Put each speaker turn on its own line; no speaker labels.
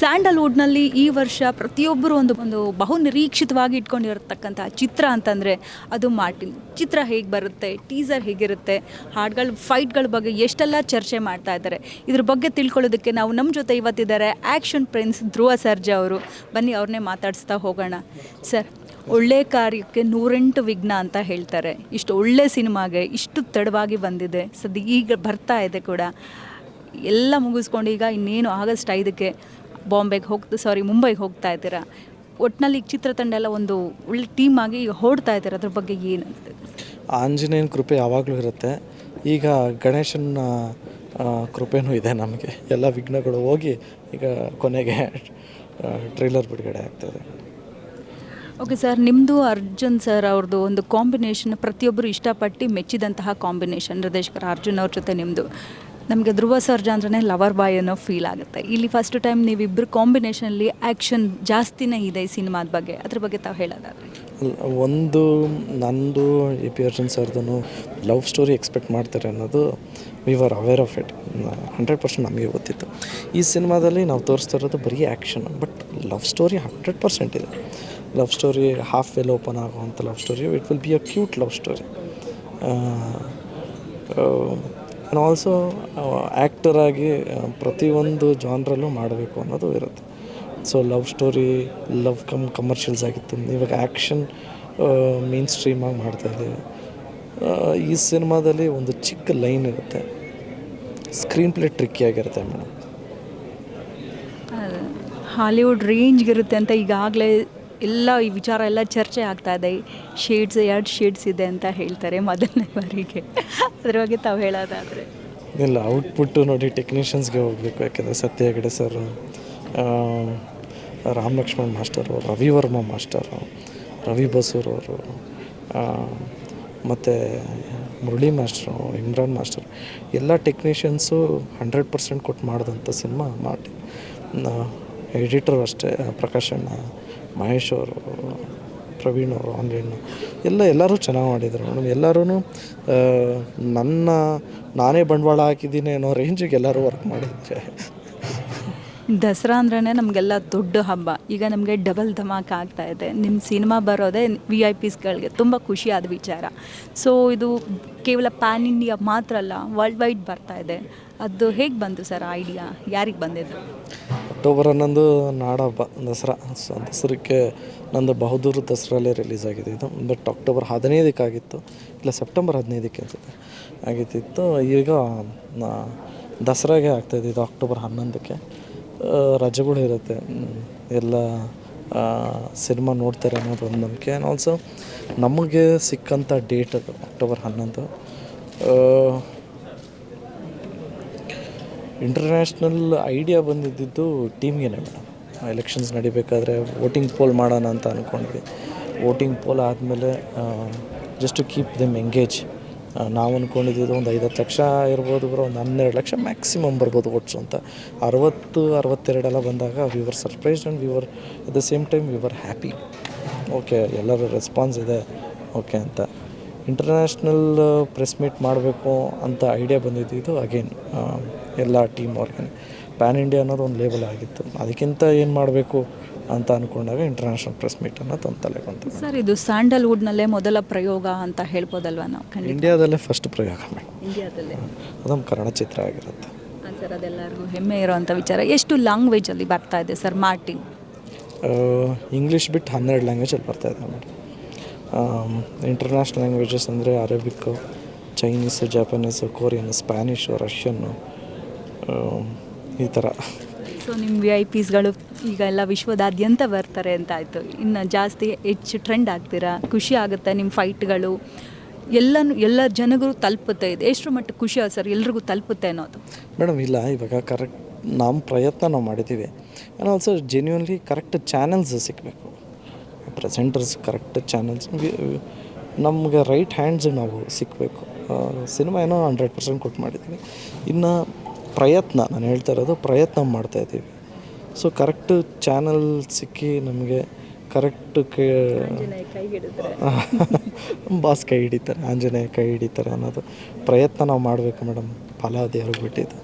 ಸ್ಯಾಂಡಲ್ವುಡ್ನಲ್ಲಿ ಈ ವರ್ಷ ಪ್ರತಿಯೊಬ್ಬರು ಒಂದು ಒಂದು ಬಹು ನಿರೀಕ್ಷಿತವಾಗಿ ಇಟ್ಕೊಂಡಿರತಕ್ಕಂತಹ ಚಿತ್ರ ಅಂತಂದರೆ ಅದು ಮಾರ್ಟಿನ್. ಚಿತ್ರ ಹೇಗೆ ಬರುತ್ತೆ, ಟೀಸರ್ ಹೇಗಿರುತ್ತೆ, ಹಾಡುಗಳ, ಫೈಟ್ಗಳ ಬಗ್ಗೆ ಎಷ್ಟೆಲ್ಲ ಚರ್ಚೆ ಮಾಡ್ತಾ ಇದ್ದಾರೆ. ಇದ್ರ ಬಗ್ಗೆ ತಿಳ್ಕೊಳ್ಳೋದಕ್ಕೆ ನಾವು ನಮ್ಮ ಜೊತೆ ಇವತ್ತಿದ್ದಾರೆ ಆ್ಯಕ್ಷನ್ ಪ್ರಿನ್ಸ್ ಧ್ರುವ ಸರ್ಜಾ ಅವರು. ಬನ್ನಿ ಅವ್ರನ್ನೇ ಮಾತಾಡಿಸ್ತಾ ಹೋಗೋಣ. ಸರ್, ಒಳ್ಳೆ ಕಾರ್ಯಕ್ಕೆ ನೂರೆಂಟು ವಿಘ್ನ ಅಂತ ಹೇಳ್ತಾರೆ. ಇಷ್ಟು ಒಳ್ಳೆ ಸಿನಿಮಾಗೆ ಇಷ್ಟು ತಡವಾಗಿ ಬಂದಿದೆ. ಸದ್ಯ ಈಗ ಬರ್ತಾ ಇದೆ ಕೂಡ. ಎಲ್ಲ ಮುಗಿಸ್ಕೊಂಡು ಈಗ ಇನ್ನೇನು ಆಗಸ್ಟ್ ಐದಕ್ಕೆ ಬಾಂಬೆಗೆ ಹೋಗ್ತ ಸಾರಿ ಮುಂಬೈಗೆ ಹೋಗ್ತಾ ಇದ್ದೀರಾ? ಒಟ್ಟಿನಲ್ಲಿ ಈಗ ಚಿತ್ರತಂಡ ಎಲ್ಲ ಒಂದು ಒಳ್ಳೆ ಟೀಮ್ ಆಗಿ ಈಗ ಹೊಡ್ತಾ ಇದ್ದಾರೆ? ಅದ್ರ ಬಗ್ಗೆ ಏನು
ಆಂಜನೇಯನ ಕೃಪೆ ಯಾವಾಗಲೂ ಇರುತ್ತೆ. ಈಗ ಗಣೇಶನ ಕೃಪೆನೂ ಇದೆ ನಮಗೆ. ಎಲ್ಲ ವಿಘ್ನಗಳು ಹೋಗಿ ಈಗ ಕೊನೆಗೆ ಟ್ರೈಲರ್ ಬಿಡುಗಡೆ ಆಗ್ತದೆ.
ಓಕೆ ಸರ್ ನಿಮ್ಮದು ಅರ್ಜುನ್ ಸರ್ ಅವ್ರದ್ದು ಒಂದು ಕಾಂಬಿನೇಷನ್ ಪ್ರತಿಯೊಬ್ಬರು ಇಷ್ಟಪಟ್ಟು ಮೆಚ್ಚಿದಂತಹ ಕಾಂಬಿನೇಷನ್ ನಿರ್ದೇಶಕರ ಅರ್ಜುನ್ ಅವ್ರ ಜೊತೆ ನಿಮ್ಮದು ನಮಗೆ ಧ್ರುವ ಸರ್ಜಾ ಅಂದ್ರೆ ಲವರ್ ಬಾಯ್ ಅನ್ನೋ ಫೀಲ್ ಆಗುತ್ತೆ. ಇಲ್ಲಿ ಫಸ್ಟ್ ಟೈಮ್ ನೀವಿಬ್ಬರು ಕಾಂಬಿನೇಷನಲ್ಲಿ ಆ್ಯಕ್ಷನ್ ಜಾಸ್ತಿನೇ ಇದೆ ಈ ಸಿನಿಮಾದ ಬಗ್ಗೆ. ಅದ್ರ ಬಗ್ಗೆ ತಾವು ಹೇಳೋದಾದ್ರೆ.
ಒಂದು, ನಂದು ಎ ಪಿ ಅರ್ಜುನ್ ಸರ್ದನು ಲವ್ ಸ್ಟೋರಿ ಎಕ್ಸ್ಪೆಕ್ಟ್ ಮಾಡ್ತಾರೆ ಅನ್ನೋದು we are aware of it hundred percent ನಮಗೆ ಗೊತ್ತಿತ್ತು. ಈ ಸಿನಿಮಾದಲ್ಲಿ ನಾವು ತೋರಿಸ್ತಾ ಇರೋದು ಬರೀ action but love story hundred percent ಇದೆ. Love story half well open ಆಗುವಂಥ love story it will be a cute love story and also ಆ್ಯಕ್ಟರಾಗಿ ಪ್ರತಿಯೊಂದು ಜಾನ್ರಲ್ಲೂ ಮಾಡಬೇಕು ಅನ್ನೋದು ಇರುತ್ತೆ. So love story love cum commercials ಆಗಿತ್ತು. ಇವಾಗ ಆ್ಯಕ್ಷನ್ ಮೇನ್ ಸ್ಟ್ರೀಮಾಗಿ ಮಾಡ್ತಾಯಿದ್ದೀವಿ ಈ ಸಿನಿಮಾದಲ್ಲಿ ಒಂದು ಚಿಕ್ಕ ಲೈನ್ ಇರುತ್ತೆ. ಸ್ಕ್ರೀನ್ ಪ್ಲೇ ಟ್ರಿಕ್ಕಿಯಾಗಿರುತ್ತೆ ಮೇಡಮ್.
ಹಾಲಿವುಡ್ ರೇಂಜ್ಗಿರುತ್ತೆ ಅಂತ ಈಗಾಗಲೇ ಎಲ್ಲ ಈ ವಿಚಾರ ಎಲ್ಲ ಚರ್ಚೆ ಆಗ್ತಾ ಇದೆ. ಶೇಡ್ಸ್ ಎರಡು ಶೇಡ್ಸ್ ಇದೆ ಅಂತ ಹೇಳ್ತಾರೆ ಮೊದಲನೇ ಬಾರಿಗೆ. ಅದ್ರ ಬಗ್ಗೆ ತಾವು ಹೇಳೋದಾದರೆ.
ಇಲ್ಲ ಔಟ್ಪುಟ್ಟು ನೋಡಿ ಟೆಕ್ನಿಷಿಯನ್ಸ್ಗೆ ಹೋಗಬೇಕು. ಯಾಕೆಂದರೆ Satya Hegde sir Ram Lakshman master Ravi Varma master Ravi ಬಸೂರವರು ಮತ್ತು ಮುರಳಿ ಮಾಸ್ಟ್ರು ಇಮ್ರಾನ್ ಮಾಸ್ಟರ್ ಎಲ್ಲ ಟೆಕ್ನಿಷಿಯನ್ಸು ಹಂಡ್ರೆಡ್ ಪರ್ಸೆಂಟ್ ಕೊಟ್ಟು ಮಾಡಿದಂಥ ಸಿನಿಮಾ ಮಾಡಿ ಎಡಿಟರ್ ಅಷ್ಟೇ ಪ್ರಕಾಶ್ ಅಣ್ಣ ಮಹೇಶ್ ಅವರು, ಪ್ರವೀಣ್ ಅವರು ಆನ್ಲೈನ್ ಎಲ್ಲ ಎಲ್ಲರೂ ಚೆನ್ನಾಗಿ ಮಾಡಿದರು. ಮೇಡಮ್ ಎಲ್ಲರೂ ನನ್ನ, ನಾನೇ ಬಂಡವಾಳ ಹಾಕಿದ್ದೀನಿ ಅನ್ನೋ ರೇಂಜಿಗೆ ಎಲ್ಲರೂ ವರ್ಕ್ ಮಾಡಿದ್ದೆ
ದಸರಾ ಅಂದ್ರೇ ನಮಗೆಲ್ಲ ದೊಡ್ಡ ಹಬ್ಬ. ಈಗ ನಮಗೆ ಡಬಲ್ ಧಮಾಕ ಆಗ್ತಾ ಇದೆ. ನಿಮ್ಮ ಸಿನಿಮಾ ಬರೋದೇ ವಿ ಐ ಪಿಸ್ಗಳಿಗೆ ತುಂಬ ಖುಷಿಯಾದ ವಿಚಾರ. ಸೊ ಇದು ಕೇವಲ ಪ್ಯಾನ್ ಇಂಡಿಯಾ ಮಾತ್ರ ಅಲ್ಲ ವರ್ಲ್ಡ್ ವೈಡ್ ಬರ್ತಾ ಇದೆ. ಅದು ಹೇಗೆ ಬಂತು ಸರ್ ಐಡಿಯಾ ಯಾರಿಗೆ ಬಂದಿದ್ದು?
ಅಕ್ಟೋಬರ್ ಹನ್ನೊಂದು ನಾಡಹಬ್ಬ ದಸರಾ. ಸೊ ದಸರಕ್ಕೆ ನಂದು ಬಹದ್ದೂರು ದಸರಲ್ಲೇ ರಿಲೀಸ್ ಆಗಿದೆ. ಇದು ಬಟ್ ಅಕ್ಟೋಬರ್ ಹದಿನೈದಕ್ಕೆ ಆಗಿತ್ತು ಇಲ್ಲ, ಸೆಪ್ಟೆಂಬರ್ ಹದಿನೈದಕ್ಕೆ ಅನ್ಸುತ್ತೆ ಆಗಿತ್ತಿತ್ತು. ಈಗ ದಸರಾಗೆ ಆಗ್ತಾಯಿದೆ ಇದು ಅಕ್ಟೋಬರ್ ಹನ್ನೊಂದಕ್ಕೆ. ರಜೆಗಳು ಇರುತ್ತೆ. ಎಲ್ಲ ಸಿನಿಮಾ ನೋಡ್ತಾರೆ ಅನ್ನೋದು ಒಂದು ನಂಬಿಕೆ. ಆ್ಯಂಡ್ ಆಲ್ಸೋ ನಮಗೆ ಸಿಕ್ಕಂಥ ಡೇಟ್ ಅದು ಅಕ್ಟೋಬರ್ ಹನ್ನೊಂದು. ಇಂಟರ್ನ್ಯಾಷ್ನಲ್ ಐಡಿಯಾ ಬಂದಿದ್ದು ಟೀಮ್ಗೆ ಮೇಡಮ್. ಎಲೆಕ್ಷನ್ಸ್ ನಡಿಬೇಕಾದ್ರೆ ವೋಟಿಂಗ್ ಪೋಲ್ ಮಾಡೋಣ ಅಂತ ಅಂದ್ಕೊಂಡ್ವಿ ವೋಟಿಂಗ್ ಪೋಲ್ ಆದಮೇಲೆ just to keep them engage ನಾವು ಅಂದ್ಕೊಂಡಿದ್ದು ಒಂದು ಐವತ್ತು ಲಕ್ಷ ಇರ್ಬೋದು ಬರೋ, ಒಂದು ಹನ್ನೆರಡು ಲಕ್ಷ ಮ್ಯಾಕ್ಸಿಮಮ್ ಬರ್ಬೋದು ವೋಟ್ಸು ಅಂತ. ಅರವತ್ತು ಅರವತ್ತೆರಡೆಲ್ಲ ಬಂದಾಗ we were surprised and we were at the same time we were happy okay ಎಲ್ಲರ ರೆಸ್ಪಾನ್ಸ್ ಇದೆ. ಓಕೆ ಅಂತ. ಇಂಟರ್ನ್ಯಾಷ್ನಲ್ ಪ್ರೆಸ್ ಮೀಟ್ ಮಾಡಬೇಕು ಅಂತ ಐಡಿಯಾ ಬಂದಿದ್ದು ಇದು. ಅಗೇನ್ ಎಲ್ಲ ಟೀಮ್ ಅವ್ರಿಗೆ ಪ್ಯಾನ್ ಇಂಡಿಯಾ ಅನ್ನೋದು ಒಂದು ಲೇಬಲ್ ಆಗಿತ್ತು. ಅದಕ್ಕಿಂತ ಏನು ಮಾಡಬೇಕು ಅಂತ ಅಂದ್ಕೊಂಡಾಗ ಇಂಟರ್ನ್ಯಾಷನಲ್ ಪ್ರೆಸ್ ಮೀಟ್ ಅನ್ನೋದು ತಂದು ತಲೆ ಬಂತು.
ಸರ್ ಇದು ಸ್ಯಾಂಡಲ್ವುಡ್ನಲ್ಲೇ ಮೊದಲ ಪ್ರಯೋಗ ಅಂತ ಹೇಳ್ಬೋದಲ್ವ ನಾವು?
ಇಂಡಿಯಾದಲ್ಲೇ ಫಸ್ಟ್ ಪ್ರಯೋಗ
ಇಂಡಿಯಾದಲ್ಲೇ
ಅದೊಂದು ಕನ್ನಡ ಚಿತ್ರ ಆಗಿರುತ್ತೆ
ಸರ್ ಅದೆಲ್ಲರಿಗೂ ಹೆಮ್ಮೆ ಇರೋವಂಥ ವಿಚಾರ. ಎಷ್ಟು ಲ್ಯಾಂಗ್ವೇಜಲ್ಲಿ ಬರ್ತಾ ಇದೆ ಸರ್ ಮಾರ್ಟಿನ್
ಇಂಗ್ಲೀಷ್ ಬಿಟ್ಟು ಹನ್ನೆರಡು ಲ್ಯಾಂಗ್ವೇಜಲ್ಲಿ ಇದೆ ಮೇಡಮ್ ಇಂಟರ್ನ್ಯಾಷನಲ್ ಲ್ಯಾಂಗ್ವೇಜಸ್ ಅಂದರೆ ಅರೇಬಿಕ್ಕು ಚೈನೀಸು ಜಪಾನೀಸು ಕೊರಿಯನ್ ಸ್ಪ್ಯಾನಿಷು ರಷ್ಯನ್ನು ಈ ಥರ
ಸೊ ನಿಮ್ಮ ವಿ ಐ ಪಿಸ್ಗಳು ಈಗ ಎಲ್ಲ ವಿಶ್ವದಾದ್ಯಂತ ಬರ್ತಾರೆ ಅಂತ ಆಯಿತು. ಇನ್ನು ಜಾಸ್ತಿ ಹೆಚ್ಚು ಟ್ರೆಂಡ್ ಆಗ್ತೀರಾ? ಖುಷಿ ಆಗುತ್ತೆ ನಿಮ್ಮ ಫೈಟ್ಗಳು ಎಲ್ಲನೂ ಎಲ್ಲ ಜನಗಳು ತಲುಪುತ್ತೆ ಇದು. ಎಷ್ಟರ ಮಟ್ಟ ಖುಷಿ ಆಗುತ್ತೆ ಸರ್? ಎಲ್ರಿಗೂ ತಲುಪುತ್ತೆ ಅನ್ನೋದು.
ಮೇಡಮ್ ಇಲ್ಲ ಇವಾಗ ಕರೆಕ್ಟ್ ನಮ್ಮ ಪ್ರಯತ್ನ ನಾವು ಮಾಡಿದ್ದೀವಿ. And also genuinely correct channels ಸಿಗಬೇಕು. ಪ್ರೆಸೆಂಟರ್ಸ್ ಕರೆಕ್ಟ್ ಚಾನಲ್ಸ್ ನಮಗೆ ರೈಟ್ ಹ್ಯಾಂಡ್ಸ್ ನಾವು ಸಿಕ್ಕಬೇಕು ಸಿನಿಮಾ ಏನೋ ಹಂಡ್ರೆಡ್ ಪರ್ಸೆಂಟ್ ಕೊಟ್ಟು ಮಾಡಿದ್ದೀವಿ ಇನ್ನು ಪ್ರಯತ್ನ ನಾನು ಹೇಳ್ತಾ ಇರೋದು ಪ್ರಯತ್ನ ಮಾಡ್ತಾಯಿದ್ದೀವಿ ಸೊ ಕರೆಕ್ಟ್ ಚಾನಲ್ ಸಿಕ್ಕಿ ನಮಗೆ ಕರೆಕ್ಟ್ ಕೇ ಬಾಸ್ ಕೈ ಹಿಡಿತಾರೆ ಆಂಜನೇಯ ಕೈ ಹಿಡಿತಾರೆ ಅನ್ನೋದು ಪ್ರಯತ್ನ ನಾವು ಮಾಡಬೇಕು ಮೇಡಮ್. ಫಲ ದೇವ್ರಿಗೆ ಬಿಟ್ಟಿದ್ದು.